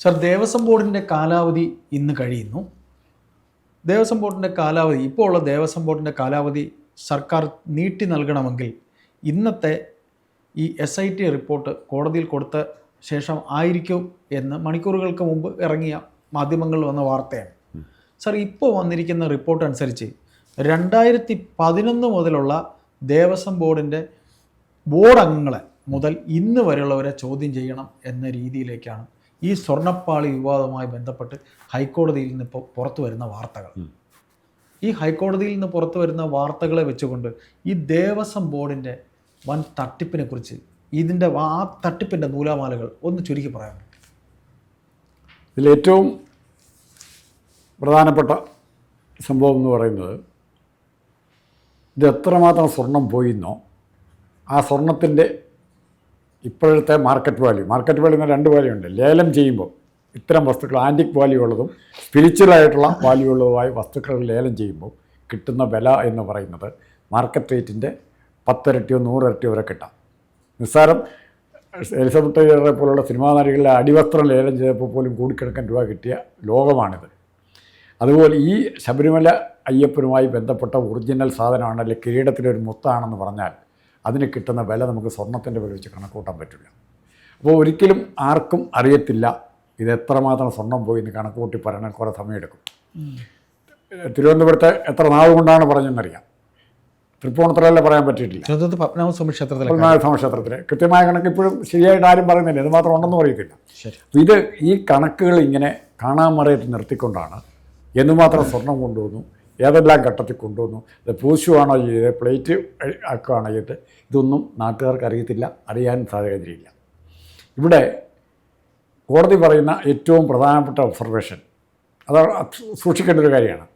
Sir Devaswom ബോർഡിന്റെ കാലാവധി ഇന്ന് കഴിയുന്നു. ദേവസ്വം ബോർഡിന്റെ കാലാവധി ഇപ്പോൾ ഉള്ള ദേവസ്വം ബോർഡിന്റെ കാലാവധി സർക്കാർ നീട്ടി നൽകണമെങ്കിൽ ഇന്നത്തെ ഈ എസ് ഐ ടി റിപ്പോർട്ട് കോടതിയിൽ കൊടുത്ത ശേഷം ആയിരിക്കും എന്ന് മണിക്കൂറുകൾക്ക് മുമ്പ് ഇറങ്ങിയ മാധ്യമങ്ങളിൽ വന്ന വാർത്തയാണ്. സർ ഇപ്പോൾ വന്നിരിക്കുന്ന റിപ്പോർട്ട് അനുസരിച്ച് രണ്ടായിരത്തി പതിനൊന്ന് മുതലുള്ള ദേവസ്വം ബോർഡിന്റെ ബോർഡ് അംഗങ്ങളെ മുതൽ ഇന്ന് വരെയുള്ളവരെ ചോദ്യം ചെയ്യണം എന്ന രീതിയിലേക്കാണ് ഈ സ്വർണപ്പാളി വിവാദവുമായി ബന്ധപ്പെട്ട് ഹൈക്കോടതിയിൽ നിന്ന് ഇപ്പോൾ പുറത്തു വരുന്ന വാർത്തകൾ. ഈ ഹൈക്കോടതിയിൽ നിന്ന് പുറത്തു വരുന്ന വാർത്തകളെ വെച്ചുകൊണ്ട് ഈ ദേവസ്വം ബോർഡിന്റെ വൻ തട്ടിപ്പിനെ കുറിച്ച് ഇതിന്റെ ആ തട്ടിപ്പിന്റെ നൂലാമാലകൾ ഒന്ന് ചുരുക്കി പറയാം ഇതിലേറ്റവും പ്രധാനപ്പെട്ട സംഭവം എന്ന് പറയുന്നത് ഇത് എത്രമാത്രം സ്വർണം പോയിന്നോ ആ സ്വർണത്തിന്റെ ഇപ്പോഴത്തെ മാർക്കറ്റ് വാല്യൂ മാർക്കറ്റ് വാല്യൂ എന്ന രണ്ട് വാല്യൂ ഉണ്ട്. ലേലം ചെയ്യുമ്പോൾ ഇത്തരം വസ്തുക്കൾ ആന്റിക് വാല്യൂ ഉള്ളതും സ്പിരിച്വലായിട്ടുള്ള വാല്യൂ ഉള്ളതുമായ വസ്തുക്കൾ ലേലം ചെയ്യുമ്പോൾ കിട്ടുന്ന വില എന്ന് പറയുന്നത് മാർക്കറ്റ് റേറ്റിന്റെ പത്തിരട്ടിയോ നൂറിരട്ടിയോ വരെ കിട്ടാം. നിസ്സാരം എലിസബത്ത് ടൈലറെ പോലുള്ള സിനിമാ നടികളുടെ അടിവസ്ത്രം ലേലം ചെയ്തപ്പോൾ പോലും കൂടിക്കിടക്കാൻ രൂപ കിട്ടിയ ലോകമാണിത്. അതുപോലെ ഈ ശബരിമല അയ്യപ്പനുമായി ബന്ധപ്പെട്ട ഒറിജിനൽ സാധനമാണ് അല്ലെങ്കിൽ കിരീടത്തിലൊരു മുത്താണെന്ന് പറഞ്ഞാൽ അതിന് കിട്ടുന്ന വില നമുക്ക് സ്വർണത്തിന്റെ വില വെച്ച് കണക്കൂട്ടാൻ പറ്റില്ല. അപ്പോൾ ഒരിക്കലും ആർക്കും അറിയത്തില്ല ഇത് എത്രമാത്രം സ്വർണം പോയി എന്ന് കണക്കൂട്ടി പറയാൻ കുറേ സമയമെടുക്കും. തിരുവനന്തപുരത്തെ എത്ര നാൾ കൊണ്ടാണ് പറഞ്ഞെന്നറിയാം തൃപ്പൂണിത്തറയല്ലേ പറയാൻ പറ്റിയിട്ടില്ല. പത്മനാഭസ്വാമി ക്ഷേത്രത്തിലെ പത്മനാഭസ്വാമി ക്ഷേത്രത്തിൽ കൃത്യമായ കണക്ക് ഇപ്പോഴും ശരിയായിട്ട് ആരും പറയുന്നില്ല. ഇത് മാത്രം ഉണ്ടെന്ന് പറയത്തില്ല ഇത് ഈ കണക്കുകൾ ഇങ്ങനെ കാണാൻ മറിയിട്ട് നിർത്തിക്കൊണ്ടാണ് എന്തുമാത്രം സ്വർണം കൊണ്ടുവന്നു. ഏതെല്ലാം ഘട്ടത്തിൽ കൊണ്ടുവന്നു? ഇത് പൂശുവാണോ ചെയ്തത് പ്ലേറ്റ് ആക്കുകയാണോ ചെയ്തത് ഇതൊന്നും നാട്ടുകാർക്ക് അറിയത്തില്ല അറിയാൻ സാഹചര്യമില്ല. ഇവിടെ കോടതി പറയുന്ന ഏറ്റവും പ്രധാനപ്പെട്ട ഒബ്സർവേഷൻ അത് സൂക്ഷിക്കേണ്ട ഒരു കാര്യമാണ്.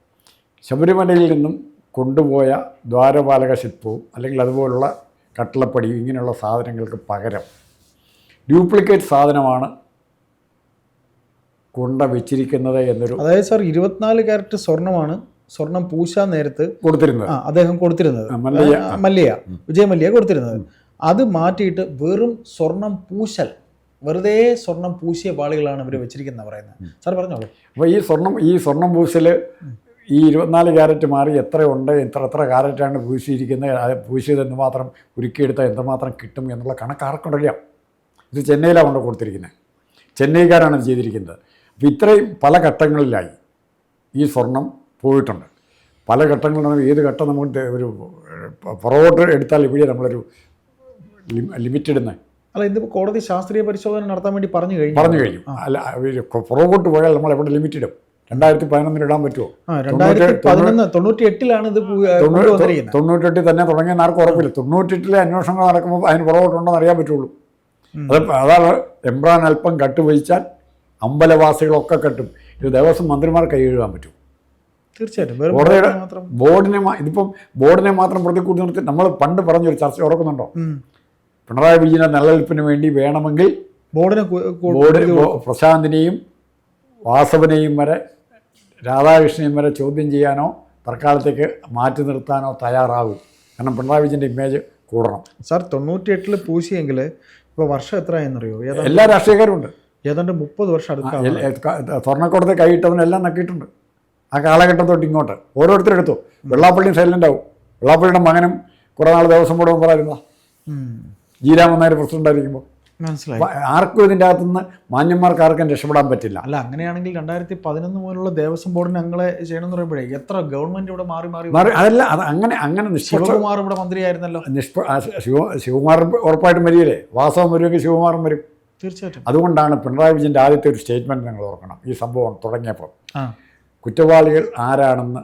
ശബരിമലയിൽ നിന്നും കൊണ്ടുപോയ ദ്വാരപാലക ശില്പവും അല്ലെങ്കിൽ അതുപോലുള്ള കട്ടിളപ്പടിയും ഇങ്ങനെയുള്ള സാധനങ്ങൾക്ക് പകരം ഡ്യൂപ്ലിക്കേറ്റ് സാധനമാണ് കൊണ്ട വെച്ചിരിക്കുന്നത് എന്നൊരു അതായത് സാർ ഇരുപത്തിനാല് ക്യാരറ്റ് സ്വർണമാണ് സ്വർണം പൂശാൻ നേരത്ത് കൊടുത്തിരുന്നത്. ആ അദ്ദേഹം കൊടുത്തിരുന്നത്. മല്ലിയ വിജയ മല്ലിയ കൊടുത്തിരുന്നത്. അത് മാറ്റിയിട്ട് വെറും സ്വർണം പൂശൽ വെറുതെ സ്വർണം പൂശിയ പാളികളാണ് ഇവർ വെച്ചിരിക്കുന്നത് പറയുന്നത്. സാർ പറഞ്ഞോളൂ. അപ്പോൾ ഈ സ്വർണം ഈ സ്വർണം പൂശൽ ഈ ഇരുപത്തിനാല് ക്യാരറ്റ് മാറി എത്ര ഉണ്ട് എത്ര എത്ര ക്യാരറ്റാണ് പൂശിയിരിക്കുന്നത് അത് പൂശിയത് മാത്രം ഉരുക്കിയെടുത്താൽ എന്തുമാത്രം കിട്ടും എന്നുള്ള കണക്ക് ആർക്കുണ്ടറിയാം ഇത് ചെന്നൈയിലാണ് കൊണ്ട് കൊടുത്തിരിക്കുന്നത്. ചെന്നൈക്കാരാണ് ചെയ്തിരിക്കുന്നത്. അപ്പോൾ ഇത്രയും പല ഘട്ടങ്ങളിലായി ഈ സ്വർണം പോയിട്ടുണ്ട്. പല ഘട്ടങ്ങളിലാണ് ഏത് ഘട്ടം നമ്മൾ ഒരു പുറകോട്ട് എടുത്താൽ ഇവിടെ നമ്മളൊരു ലിമിറ്റഡ് ഇടുന്നത് അല്ല ഇതിപ്പോൾ കോടതി ശാസ്ത്രീയ പരിശോധന നടത്താൻ വേണ്ടി പറഞ്ഞു കഴിഞ്ഞു. പറഞ്ഞു കഴിഞ്ഞു. അല്ല പുറകോട്ട് പോയാൽ നമ്മൾ എവിടെ ലിമിറ്റ് ഇടും രണ്ടായിരത്തി പതിനൊന്നിന് ഇടാൻ പറ്റുമോ തൊണ്ണൂറ്റിയെട്ടിലാണ് തൊണ്ണൂറ്റി എട്ടിലാണ് ഇത് തൊണ്ണൂറ്റെട്ടിൽ തന്നെ തുടങ്ങിയ ആർക്കും ഉറപ്പില്ല. തൊണ്ണൂറ്റെട്ടിലെ അന്വേഷണങ്ങൾ നടക്കുമ്പോൾ അതിന് പുറകോട്ടുണ്ടെന്ന് അറിയാൻ പറ്റുള്ളൂ. അത് അതാണ് എംബ്രാൻ അല്പം കട്ടുവഹിച്ചാൽ അമ്പലവാസികളൊക്കെ കെട്ടും. ഇത് ദേവസ്വം മന്ത്രിമാർ കൈ എഴുതാൻ പറ്റും. തീർച്ചയായിട്ടും. ബോർഡിനെ ഇതിപ്പം ബോർഡിനെ മാത്രം പ്രതി കൂട്ടി നിർത്തി നമ്മൾ പണ്ട് പറഞ്ഞൊരു ചർച്ച ഓർക്കുന്നുണ്ടോ പിണറായി വിജയനെ നിലനിൽപ്പിന് വേണ്ടി വേണമെങ്കിൽ ബോർഡിനെ ബോർഡിൽ പ്രശാന്തിനെയും വാസവനെയും വരെ രാധാകൃഷ്ണനെയും വരെ ചോദ്യം ചെയ്യാനോ തൽക്കാലത്തേക്ക് മാറ്റി നിർത്താനോ തയ്യാറാകും. കാരണം പിണറായി വിജയന്റെ ഇമേജ് കൂടണം. സാർ തൊണ്ണൂറ്റി എട്ടിൽ പൂശിയെങ്കിൽ ഇപ്പോൾ വർഷം എത്രയെന്നറിയോ എന്നറിയോ എല്ലാ രാഷ്ട്രീയക്കാരും ഉണ്ട്. ഏതാണ്ട് മുപ്പത് വർഷം അടുത്ത എൽ- എ- ക- സ്വർണക്കോടതി കൈയിട്ടവനെല്ലാം നക്കിയിട്ടുണ്ട്. ആ കാലഘട്ടം തൊട്ട് ഇങ്ങോട്ട്. ഓരോരുത്തരും എടുത്തു. വെള്ളാപ്പള്ളിയും സൈലന്റ് ആവും. വെള്ളാപ്പള്ളിയുടെ മകനും കുറേ നാൾ ദേവസ്വം ബോർഡ് മെമ്പറായിരുന്ന ജീരാമൻ നായർ പ്രസിഡന്റ് ആയിരിക്കുമ്പോൾ ആർക്കും ഇതിന്റെ അകത്തുനിന്ന് മാന്യന്മാർക്ക് ആർക്കും രക്ഷപ്പെടാൻ പറ്റില്ല. അല്ല അങ്ങനെയാണെങ്കിൽ രണ്ടായിരത്തി പതിനൊന്ന് മുതലുള്ള ദേവസ്വം ബോർഡിന് ചെയ്യണം എന്ന് പറയുമ്പോഴേ എത്ര ഗവൺമെന്റ് ഇവിടെ മാറി മാറി മാറി അതല്ല അത് അങ്ങനെ അങ്ങനെ ശിവകുമാർ ഇവിടെ മന്ത്രിയായിരുന്നല്ലോ. നിഷ്പ ശിവ ശിവകുമാർ ഉറപ്പായിട്ടും വരികയില്ലേ? വാസവം വരുമെങ്കിൽ ശിവകുമാറും വരും. തീർച്ചയായിട്ടും. അതുകൊണ്ടാണ് പിണറായി വിജയന്റെ ആദ്യത്തെ ഒരു സ്റ്റേറ്റ്മെന്റ് നിങ്ങൾ ഓർക്കണം. ഈ സംഭവം തുടങ്ങിയപ്പോൾ. കുറ്റവാളികൾ ആരാണെന്ന്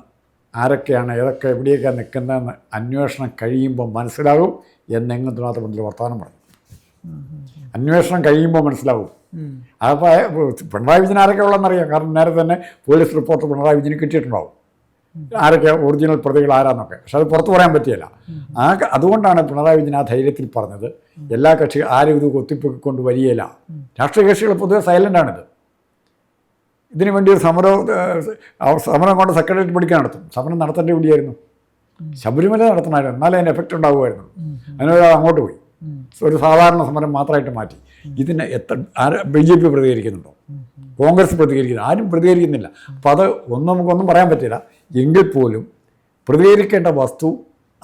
ആരൊക്കെയാണ് ഏതൊക്കെ എവിടെയൊക്കെ നിൽക്കുന്നതെന്ന് അന്വേഷണം കഴിയുമ്പോൾ മനസ്സിലാകും എന്നെങ്ങനത്തെ മാത്രം മുന്നിൽ വർത്തമാനം പറഞ്ഞു. അന്വേഷണം കഴിയുമ്പോൾ മനസ്സിലാവും അപ്പോൾ പിണറായി വിജയൻ ആരൊക്കെ ഉള്ളതെന്നറിയാം. കാരണം നേരെ തന്നെ പോലീസ് റിപ്പോർട്ട് പിണറായി വിജയന് കിട്ടിയിട്ടുണ്ടാവും. ആരൊക്കെ ഒറിജിനൽ പ്രതികൾ ആരാന്നൊക്കെ. പക്ഷെ അത് പുറത്തു പറയാൻ പറ്റിയല്ല. ആ അതുകൊണ്ടാണ് പിണറായി വിജയൻ ആ ധൈര്യത്തിൽ പറഞ്ഞത് എല്ലാ കക്ഷികളും ആരും ഇത് കൊത്തിപ്പൊക്കിക്കൊണ്ട് വരികയില്ല. രാഷ്ട്രീയ കക്ഷികൾ പൊതുവെ സൈലന്റാണിത് ഇതിനു വേണ്ടി ഒരു സമരം സമരം കൊണ്ട് സെക്രട്ടേറിയറ്റ് പഠിക്കാൻ നടത്തും. സമരം നടത്തേണ്ട വിടിയായിരുന്നു ശബരിമല നടത്തണമായിരുന്നു. എന്നാലേ അതിന് എഫക്റ്റ് ഉണ്ടാകുമായിരുന്നു അതിനൊരാൾ അങ്ങോട്ട് പോയി. ഒരു സാധാരണ സമരം മാത്രമായിട്ട് മാറ്റി. ഇതിന് എത്ര ആര് ബി ജെ പി പ്രതികരിക്കുന്നുണ്ടോ? കോൺഗ്രസ് പ്രതികരിക്കുന്നു. ആരും പ്രതികരിക്കുന്നില്ല. അപ്പോൾ അത് ഒന്നും നമുക്കൊന്നും പറയാൻ പറ്റില്ല. എങ്കിൽ പോലും പ്രതികരിക്കേണ്ട വസ്തു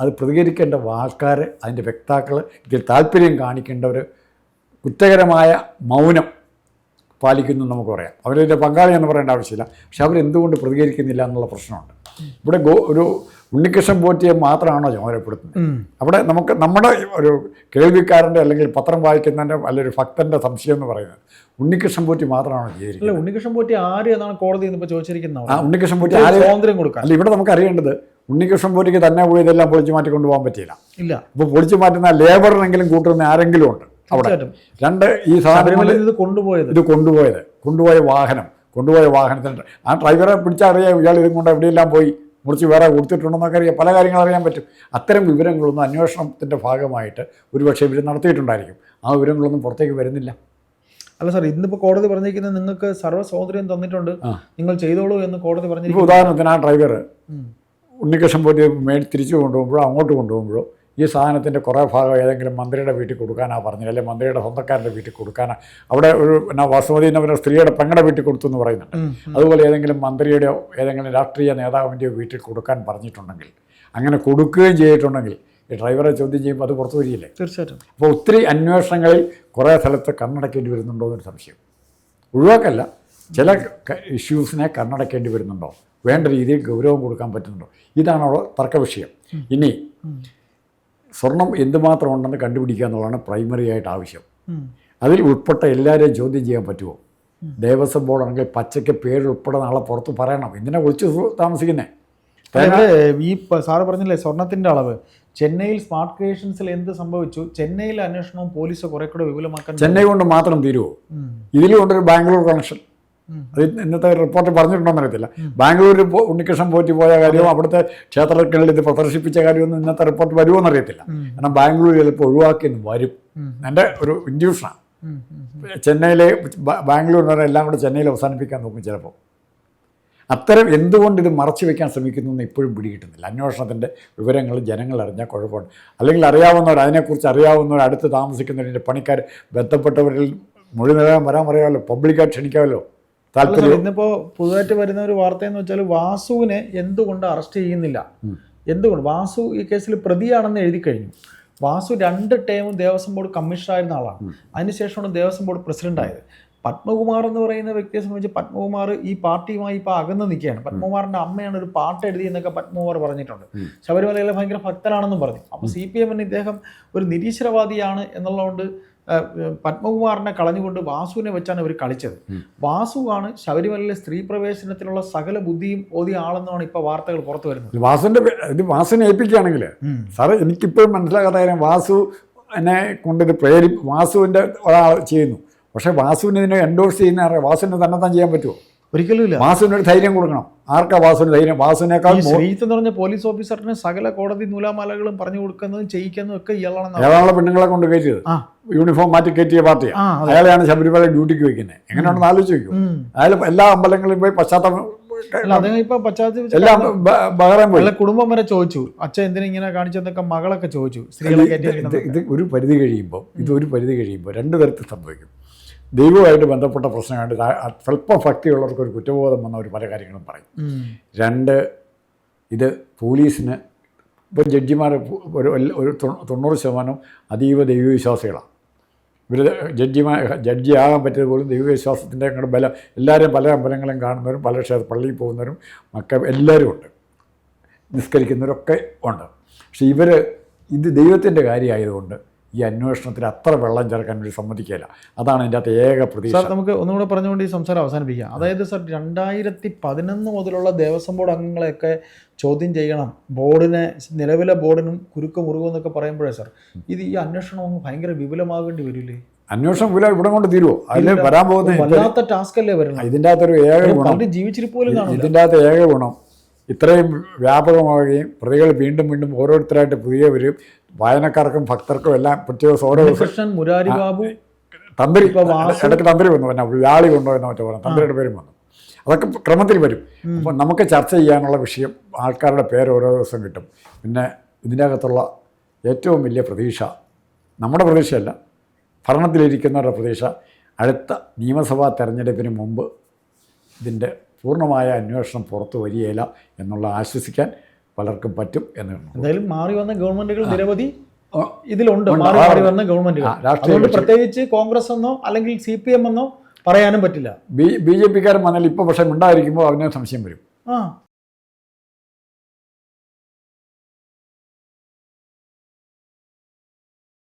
അത് പ്രതികരിക്കേണ്ട ആൾക്കാർ അതിന്റെ വ്യക്താക്കൾ ഇതിൽ താല്പര്യം കാണിക്കേണ്ടവർ കുറ്റകരമായ മൗനം പാലിക്കുന്നു നമുക്ക് പറയാം. അവരതിന്റെ പങ്കാളി എന്ന് പറയേണ്ട ആവശ്യമില്ല. പക്ഷെ അവരെന്തുകൊണ്ട് പ്രതികരിക്കുന്നില്ല എന്നുള്ള പ്രശ്നമുണ്ട്. ഇവിടെ ഗോ ഒരു ഉണ്ണികൃഷ്ണൻ പോറ്റിയെ മാത്രമാണോ ചുമതലപ്പെടുത്തുന്നത്? അവിടെ നമുക്ക് നമ്മുടെ ഒരു കേൾവിക്കാരന്റെ അല്ലെങ്കിൽ പത്രം വായിക്കുന്നതിന്റെ അല്ലെങ്കിൽ ഭക്തന്റെ സംശയം എന്ന് പറയുന്നത് ഉണ്ണികൃഷ്ണൻ പോറ്റി മാത്രമാണോ ചെയ്തിരിക്കുന്നത് ഉണ്ണികൃഷ്ണൻ പോറ്റി ആര് എന്നാണ് കോടതി ഇപ്പോൾ ചോദിച്ചിരിക്കുന്നത് ആ ഉണ്ണികൃഷ്ണൻ പോറ്റി ആര്? സ്വാതന്ത്ര്യം കൊടുക്കുക അല്ല ഇവിടെ നമുക്ക് അറിയേണ്ടത് ഉണ്ണികൃഷ്ണൻ പോറ്റിക്ക് തന്നെ പോയി ഇതെല്ലാം പൊളിച്ചു മാറ്റി കൊണ്ടുപോകാൻ പറ്റിയില്ല. ഇല്ല. അപ്പോൾ പൊളിച്ചു മാറ്റുന്ന ലേബറിനെങ്കിലും കൂട്ടുന്ന ആരെങ്കിലും ഉണ്ട്. അവിടെ. രണ്ട് ഈ സാധനങ്ങളിൽ ഇത് കൊണ്ടുപോയത്. ഇത് കൊണ്ടുപോയത്. കൊണ്ടുപോയ വാഹനം. കൊണ്ടുപോയ വാഹനത്തിന് ആ ഡ്രൈവറെ പിടിച്ചറിയാം ഇയാൾ ഇതും കൊണ്ട് എവിടെയെല്ലാം പോയി? മുറിച്ച് വേറെ കൊടുത്തിട്ടുണ്ടെന്നൊക്കെ അറിയാം. പല കാര്യങ്ങൾ അറിയാൻ പറ്റും. അത്തരം വിവരങ്ങളൊന്നും അന്വേഷണത്തിന്റെ ഭാഗമായിട്ട് ഒരുപക്ഷെ ഇവർ നടത്തിയിട്ടുണ്ടായിരിക്കും. ആ വിവരങ്ങളൊന്നും പുറത്തേക്ക് വരുന്നില്ല. അല്ല സാർ ഇന്നിപ്പോൾ കോടതി പറഞ്ഞിരിക്കുന്നത് നിങ്ങൾക്ക് സർവ സ്വാതന്ത്ര്യം തന്നിട്ടുണ്ട്. നിങ്ങൾ ചെയ്തോളൂ എന്ന് കോടതി പറഞ്ഞു ഉദാഹരണത്തിന് ആ ഡ്രൈവർ. ഉണ്ണികൃഷ്ണൻ പോയി മേടി തിരിച്ചു കൊണ്ടുപോകുമ്പോഴോ അങ്ങോട്ട് കൊണ്ടുപോകുമ്പോഴോ ഈ സാധനത്തിന്റെ കുറേ ഭാഗം ഏതെങ്കിലും മന്ത്രിയുടെ വീട്ടിൽ കൊടുക്കാനാണ് പറഞ്ഞത് അല്ലെങ്കിൽ മന്ത്രിയുടെ സ്വന്തക്കാരന്റെ വീട്ടിൽ കൊടുക്കാനാ. അവിടെ ഒരു എന്നാ വസുമതി എന്ന് പറയുന്ന സ്ത്രീയുടെ പെങ്ങളുടെ വീട്ടിൽ കൊടുത്തു എന്ന് പറയുന്നുണ്ട്. അതുപോലെ ഏതെങ്കിലും മന്ത്രിയുടെ ഏതെങ്കിലും രാഷ്ട്രീയ നേതാവിന്റെയോ വീട്ടിൽ കൊടുക്കാൻ പറഞ്ഞിട്ടുണ്ടെങ്കിൽ അങ്ങനെ കൊടുക്കുകയും ചെയ്തിട്ടുണ്ടെങ്കിൽ ഈ ഡ്രൈവറെ ചോദ്യം ചെയ്യുമ്പോൾ അത് പുറത്തു വരികയില്ലേ? തീർച്ചയായിട്ടും. അപ്പോൾ ഒത്തിരി അന്വേഷണങ്ങളിൽ കുറേ സ്ഥലത്ത് കണ്ണടക്കേണ്ടി വരുന്നുണ്ടോ എന്നൊരു സംശയം. ഒഴിവാക്കല്ല ചില ഇഷ്യൂസിനെ കണ്ണടക്കേണ്ടി വരുന്നുണ്ടോ? വേണ്ട രീതിയിൽ ഗൗരവം കൊടുക്കാൻ പറ്റുന്നുണ്ടോ? ഇതാണ് അവിടെ തർക്ക വിഷയം ഇനി. സ്വർണം എന്തുമാത്രം ഉണ്ടെന്ന് കണ്ടുപിടിക്കുക എന്നുള്ളതാണ് പ്രൈമറി ആയിട്ട് ആവശ്യം. അതിൽ ഉൾപ്പെട്ട എല്ലാവരെയും ചോദ്യം ചെയ്യാൻ പറ്റുമോ ദേവസ്വം ബോർഡാണെങ്കിൽ പച്ചയ്ക്ക് പേരുൾപ്പെടെ നാളെ പുറത്ത് പറയണം. എന്തിനാ ഒളിച്ച് താമസിക്കുന്നേ? അതായത് ഈ സാറ് പറഞ്ഞില്ലേ സ്വർണത്തിന്റെ അളവ്. ചെന്നൈയിൽ സ്മാർട്ട് ക്രിയേഷൻസിൽ എന്ത് സംഭവിച്ചു? ചെന്നൈയിലെ അന്വേഷണവും പോലീസ് കുറെ കൂടെ വിപുലമാക്കാൻ ചെന്നൈ കൊണ്ട് മാത്രം തീരുമോ. ഇതിലും കൊണ്ടൊരു ബാംഗ്ലൂർ കണക്ഷൻ. അത് ഇന്നത്തെ റിപ്പോർട്ട് പറഞ്ഞിട്ടുണ്ടോന്ന് അറിയത്തില്ല. ബാംഗ്ലൂരിൽ ഉണ്ണികൃഷ്ണൻ പോറ്റി പോയ കാര്യവും അവിടുത്തെ ക്ഷേത്രങ്ങളിൽ ഇത് പ്രദർശിപ്പിച്ച കാര്യമൊന്നും ഇന്നത്തെ റിപ്പോർട്ട് വരുമോ എന്നറിയത്തില്ല. കാരണം ബാംഗ്ലൂർ ചിലപ്പോൾ ഒഴിവാക്കിയെന്ന് വരും. എന്റെ ഒരു ഇൻഡ്യൂഷനാണ്. ചെന്നൈയിലെ ബാംഗ്ലൂർ എന്ന് പറഞ്ഞാൽ എല്ലാം കൂടെ ചെന്നൈയിൽ അവസാനിപ്പിക്കാൻ നോക്കും ചിലപ്പോൾ. അത്തരം എന്തുകൊണ്ട് ഇത് മറച്ചു വെക്കാൻ ശ്രമിക്കുന്നു എന്ന് ഇപ്പോഴും പിടികിട്ടുന്നില്ല. അന്വേഷണത്തിന്റെ വിവരങ്ങൾ ജനങ്ങൾ അറിഞ്ഞാൽ കുഴപ്പമുണ്ട് അല്ലെങ്കിൽ അറിയാവുന്നവർ അതിനെക്കുറിച്ച് അറിയാവുന്നവർ അടുത്ത് താമസിക്കുന്നവരിന്റെ പണിക്കാർ ബന്ധപ്പെട്ടവരിൽ മൊഴി നൽകാൻ വരാൻ പറയാമല്ലോ. പബ്ലിക്കായിട്ട് ക്ഷണിക്കാമല്ലോ. താല്പര്യം ഇന്നിപ്പോ പുതുതായിട്ട് വരുന്ന ഒരു വാർത്ത എന്ന് വെച്ചാൽ വാസുവിനെ എന്തുകൊണ്ട് അറസ്റ്റ് ചെയ്യുന്നില്ല. എന്തുകൊണ്ട്? വാസു ഈ കേസിൽ പ്രതിയാണെന്ന് എഴുതി കഴിഞ്ഞു. വാസു രണ്ട് ടൈമും ദേവസ്വം ബോർഡ് കമ്മീഷണറായിരുന്ന ആളാണ്. അതിനുശേഷമാണ് ദേവസ്വം ബോർഡ് പ്രസിഡന്റ് ആയത്. പത്മകുമാർ എന്ന് പറയുന്ന വ്യക്തിയെ സംബന്ധിച്ച് പത്മകുമാർ ഈ പാർട്ടിയുമായി ഇപ്പോൾ അകന്ന് നിൽക്കുകയാണ്. പത്മകുമാറിന്റെ അമ്മയാണ് ഒരു പാട്ട് എഴുതി എന്നൊക്കെ പത്മകുമാർ പറഞ്ഞിട്ടുണ്ട്. ശബരിമലയിലെ ഭയങ്കര ഭക്തനാണെന്നും പറഞ്ഞു. അപ്പോൾ സി പി എമ്മിന് ഇദ്ദേഹം ഒരു നിരീശ്വരവാദിയാണ് എന്നുള്ളതുകൊണ്ട് പത്മകുമാറിനെ കളഞ്ഞുകൊണ്ട് വാസുവിനെ വെച്ചാണ് ഇവർ കളിച്ചത്. വാസുവാണ് ശബരിമലയിലെ സ്ത്രീ പ്രവേശനത്തിനുള്ള സകല ബുദ്ധിയും ഓതിയ ആളെന്നാണ് ഇപ്പോൾ വാർത്തകൾ പുറത്തു വരുന്നത്. വാസുവിന്റെ ഇത് വാസുവിനെ ഏൽപ്പിക്കുകയാണെങ്കിൽ സാറ് എനിക്കിപ്പോഴും മനസ്സിലാകാത്ത കാര്യം വാസു എന്നെ കൊണ്ടിത് പ്രേരി വാസുവിന്റെ ഒരാൾ ചെയ്യുന്നു. പക്ഷെ വാസുവിന് ഇതിനെ എൻഡോഴ്സ് ചെയ്യുന്ന വാസുവിനെ വാസുവിന് തന്നെ താൻ ചെയ്യാൻ പറ്റുമോ? ഒരിക്കലും ഇല്ല വാസുവിന് ഒരു ധൈര്യം കൊടുക്കണം. ആർക്കാ വാസുവിന് ധൈര്യം? വാസുവിനേക്കാൾ ശ്രീത്ത് എന്ന് പറഞ്ഞ പോലീസ് ഓഫീസറിന് സകല കോടതി നൂലാമാലകളും പറഞ്ഞു കൊടുക്കുന്നതും ചെയ്യിക്കുന്നതും ഒക്കെ ഇയാളാണ് ഏതാണുള്ള പെണ്ണുങ്ങളെ കൊണ്ട് കയറ്റിയത് യൂണിഫോം മാറ്റി കയറ്റിയ പാർട്ടിയാണ് അയാളെയാണ് ശബരിമല ഡ്യൂട്ടിക്ക് വയ്ക്കുന്നത്. എങ്ങനെയാണെന്ന് ആലോചിച്ച് വയ്ക്കും. അയാൾ എല്ലാ അമ്പലങ്ങളിലും പോയി പശ്ചാത്തലം എല്ലാം പോയി. കുടുംബം വരെ ചോദിച്ചു. അച്ഛൻ എന്തിനെ ഇങ്ങനെ കാണിച്ചെന്നൊക്കെ മകളൊക്കെ ചോദിച്ചു. സ്ത്രീകളെ ഇത് ഒരു പരിധി കഴിയുമ്പോൾ ഇത് ഒരു പരിധി കഴിയുമ്പോൾ രണ്ടു തരത്തിൽ സംഭവിക്കും. ദൈവവുമായിട്ട് ബന്ധപ്പെട്ട പ്രശ്നമായിട്ട് സ്വല്പം ഭക്തിയുള്ളവർക്ക് ഒരു കുറ്റബോധം വന്ന ഒരു പല കാര്യങ്ങളും പറയും. രണ്ട് ഇത് പോലീസിന് ഇപ്പോൾ ജഡ്ജിമാർ ഒരു ഒരു തൊണ്ണൂറ് ശതമാനം അതീവ ദൈവവിശ്വാസികളാണ്. ഇവർ ജഡ്ജിമാർ ജഡ്ജിയാകാൻ പറ്റിയത് പോലും ദൈവവിശ്വാസത്തിന്റെ അങ്ങോട്ട് ബലം എല്ലാവരും പല അമ്പലങ്ങളും കാണുന്നവരും പല ക്ഷേത്ര പള്ളിയിൽ പോകുന്നവരും മക്ക എല്ലാവരും ഉണ്ട്. നിസ്കരിക്കുന്നവരൊക്കെ ഉണ്ട്. പക്ഷേ ഇവർ ഇത് ദൈവത്തിന്റെ കാര്യമായതുകൊണ്ട് ഈ അന്വേഷണത്തിൽ അത്ര വെള്ളം ചേർക്കാൻ വേണ്ടി സമ്മതിക്കില്ല അതാണ് എന്റെ അകത്ത് ഏക പ്രതീക്ഷ. സാർ നമുക്ക് ഒന്നുകൂടെ പറഞ്ഞുകൊണ്ട് ഈ സംസാരം അവസാനിപ്പിക്കാം. അതായത് സാർ രണ്ടായിരത്തി പതിനൊന്ന് മുതലുള്ള ദേവസ്വം ബോർഡ് അംഗങ്ങളെയൊക്കെ ചോദ്യം ചെയ്യണം. ബോർഡിനെ നിലവിലെ ബോർഡിനും കുരുക്ക് മുറുകും എന്നൊക്കെ പറയുമ്പോഴേ സാർ ഇത് ഈ അന്വേഷണം അങ്ങ് ഭയങ്കര വിപുലമാകേണ്ടി വരില്ലേ? അന്വേഷണം വില ഇവിടെ കൊണ്ട് തീരുമോ അതിൽ. വരാൻ പോകുന്ന വല്ലാത്ത ടാസ്ക് അല്ലേ വരണം ഇതിന്റെ അകത്തൊരു ഏക ഗുണം. ജീവിച്ചിട്ട് ജീവിച്ചിരിപ്പോലും ഇതിന്റെ അകത്ത് ഏക ഗുണം. ഇത്രയും വ്യാപകമാവുകയും പ്രതികൾ വീണ്ടും വീണ്ടും ഓരോരുത്തരായിട്ട് പുതിയ വരും. വായനക്കാർക്കും ഭക്തർക്കും എല്ലാം പ്രത്യേക ഓരോ ദിവസം മുരാരി ബാബു തന്ത്രി ഇടയ്ക്ക് തന്ത്രി വന്നു പിന്നെ വ്യാളി കൊണ്ടോ എന്ന് മറ്റോ പറഞ്ഞു തന്ത്രിയുടെ പേരും വന്നു. അതൊക്കെ ക്രമത്തിൽ വരും. അപ്പോൾ നമുക്ക് ചർച്ച ചെയ്യാനുള്ള വിഷയം ആൾക്കാരുടെ പേര് ഓരോ ദിവസം കിട്ടും. പിന്നെ ഇതിന്റെ അകത്തുള്ള ഏറ്റവും വലിയ പ്രതീക്ഷ നമ്മുടെ പ്രതീക്ഷയല്ല ഭരണത്തിലിരിക്കുന്നവരുടെ പ്രതീക്ഷ അടുത്ത നിയമസഭാ തെരഞ്ഞെടുപ്പിന് മുമ്പ് ഇതിന്റെ പൂർണമായ അന്വേഷണം പുറത്തു വരികയില്ല എന്നുള്ള ആശ്വസിക്കാൻ പലർക്കും പറ്റും എന്ന് എന്തായാലും മാറി വന്ന ഗവൺമെന്റുകൾ നിരവധി ഇതിലുണ്ട്. മാറി മാറി വന്ന ഗവൺമെന്റുകൾ. അതുകൊണ്ട് പ്രത്യേകിച്ച് കോൺഗ്രസ് എന്നോ അല്ലെങ്കിൽ സി പി എം എന്നോ പറയാനും പറ്റില്ല. ബി ബി ജെ പിക്കാരൻ വന്നാൽ ഇപ്പോൾ പക്ഷേ ഉണ്ടായിരിക്കുമ്പോൾ അവനെ സംശയം വരും. ആ.